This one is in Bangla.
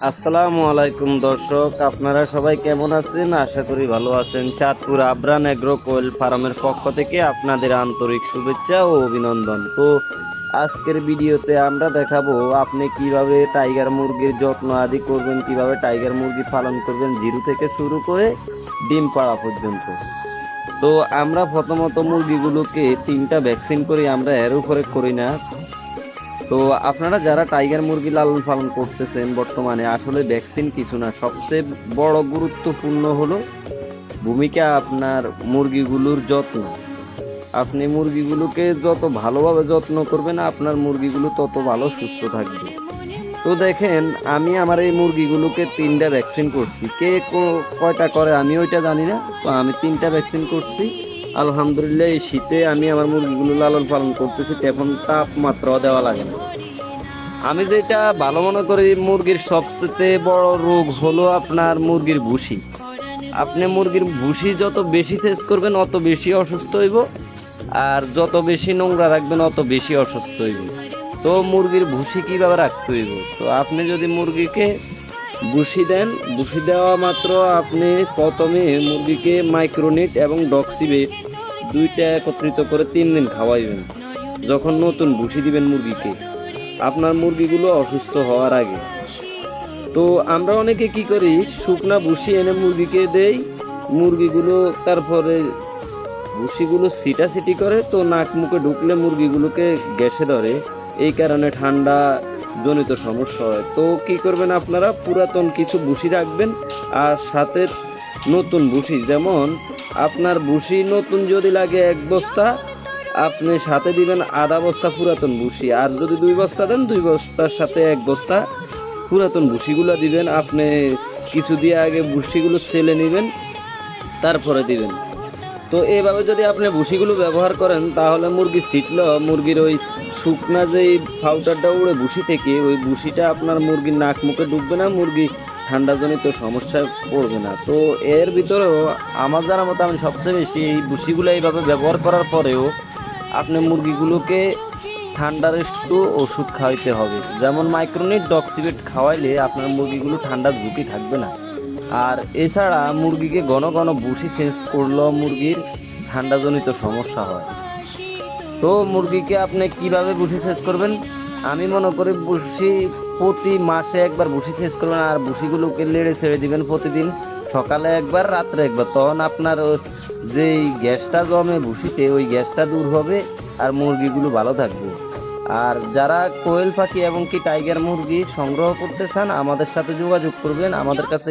আসসালামু আলাইকুম দর্শক, আপনারা সবাই কেমন আছেন? আশা করি ভালো আছেন। চাঁদপুর আবরান এগ্রো কোয়েল ফার্মের পক্ষ থেকে আপনাদের আন্তরিক শুভেচ্ছা ও অভিনন্দন। তো আজকের ভিডিওতে আমরা দেখাবো আপনি কীভাবে টাইগার মুরগির যত্ন আদি করবেন, কীভাবে টাইগার মুরগি পালন করবেন, জিরো থেকে শুরু করে ডিম পাড়া পর্যন্ত। তো আমরা প্রথমত মুরগিগুলোকে তিনটা ভ্যাকসিন করি, আমরা এর উপরে করি না। তো আপনারা যারা টাইগার মুরগি লালন পালন করতেছেন বর্তমানে, আসলে ভ্যাকসিন কিছু না, সবচেয়ে বড় গুরুত্বপূর্ণ হলো ভূমিকা আপনার মুরগিগুলোর যত্ন। আপনি মুরগিগুলোকে যত ভালোভাবে যত্ন করবেন, আপনার মুরগিগুলো তত ভালো সুস্থ থাকবে। তো দেখেন, আমি আমার এই মুরগিগুলোকে তিনটা ভ্যাকসিন করছি। কে কয়টা করে, আমি ওইটা জানি না। তো আমি তিনটা ভ্যাকসিন করছি। আলহামদুলিল্লাহ, এই শীতে আমি আমার মুরগিগুলো লালন পালন করতেছি এখন তাপমাত্রাও দেওয়া লাগে না। আমি যেটা ভালো মনে করি, মুরগির সবচেয়ে বড় রোগ হলো আপনার মুরগির ভুসি। আপনি মুরগির ভুসি যত বেশি চেস করবেন, অত বেশি অসুস্থ হইব, আর যত বেশি নোংরা রাখবেন, অত বেশি অসুস্থ হইব। তো মুরগির ভুসি কীভাবে রাখতে হইব? তো আপনি যদি মুরগিকে ভুসি দেন ভুসি দেওয়া মাত্র আপনি প্রথমে মুরগিকে মাইক্রোনিট এবং ডক্সিবেট দুইটা একত্রিত করে তিন দিন খাওয়াইবেন। যখন নতুন ভুসি দিবেন মুরগিকে, আপনার মুরগিগুলো অসুস্থ হওয়ার আগে। তো আমরা অনেকে কি করি, শুকনা ভুসি এনে মুরগিকে দেই, মুরগিগুলো তারপরে ভুসিগুলো সিটাসিটি করে তো নাক মুখে ঢুকলে মুরগিগুলোকে গ্যাসে ধরে। এই কারণে ঠান্ডা জনিত সমস্যা হয়। তো কি করবেন আপনারা? পুরাতন কিছু ভুসি রাখবেন আর সাথে নতুন ভুসি। যেমন আপনার ভুসি নতুন যদি লাগে এক বস্তা, আপনি সাথে দিবেন আধা বস্তা পুরাতন ভুসি। আর যদি দুই বস্তা দেন, দুই বস্তার সাথে এক বস্তা পুরাতন ভুসিগুলো দিবেন। আপনি কিছু দিয়ে আগে ভুসিগুলো সেলে নেবেন, তারপরে দিবেন। তো এভাবে যদি আপনি ভুসিগুলো ব্যবহার করেন, তাহলে মুরগি ছিটল, মুরগির ওই শুকনা যে পাউডারটা উড়ে ভুসি থেকে, ওই ভুসিটা আপনার মুরগির নাক মুখে ঢুকবে না, মুরগি ঠান্ডাজনিত সমস্যায় পড়বে না। তো এর ভিতরেও আমার জানার মতো আমি সবচেয়ে বেশি এই ভুসিগুলো এইভাবে ব্যবহার করার পরেও আপনি মুরগিগুলোকে ঠান্ডার একটু ওষুধ খাওয়াইতে হবে। যেমন মাইক্রোনিট ডক্সিবেট খাওয়াইলে আপনার মুরগিগুলো ঠান্ডার ঝুঁকি থাকবে না। আর এছাড়া মুরগিকে ঘন ঘন ভুসি চেঞ্জ করলেও মুরগির ঠান্ডাজনিত সমস্যা হয়। তো মুরগিকে আপনি কীভাবে ভুসি শেষ করবেন? আমি মনে করি ভুসি প্রতি মাসে একবার ভুসি চেঞ্জ করবেন আর ভুসিগুলোকে লেড়ে ছেড়ে দিবেন প্রতিদিন। সকালে একবার, রাত্রে একবার। তখন আপনার যেই গ্যাসটা জমে ভুসিতে ওই গ্যাসটা দূর হবে আর মুরগিগুলো ভালো থাকবে। আর যারা কোয়েল পাখি এবং কি টাইগার মুরগি সংগ্রহ করতে চান, আমাদের সাথে যোগাযোগ করবেন। আমাদের কাছে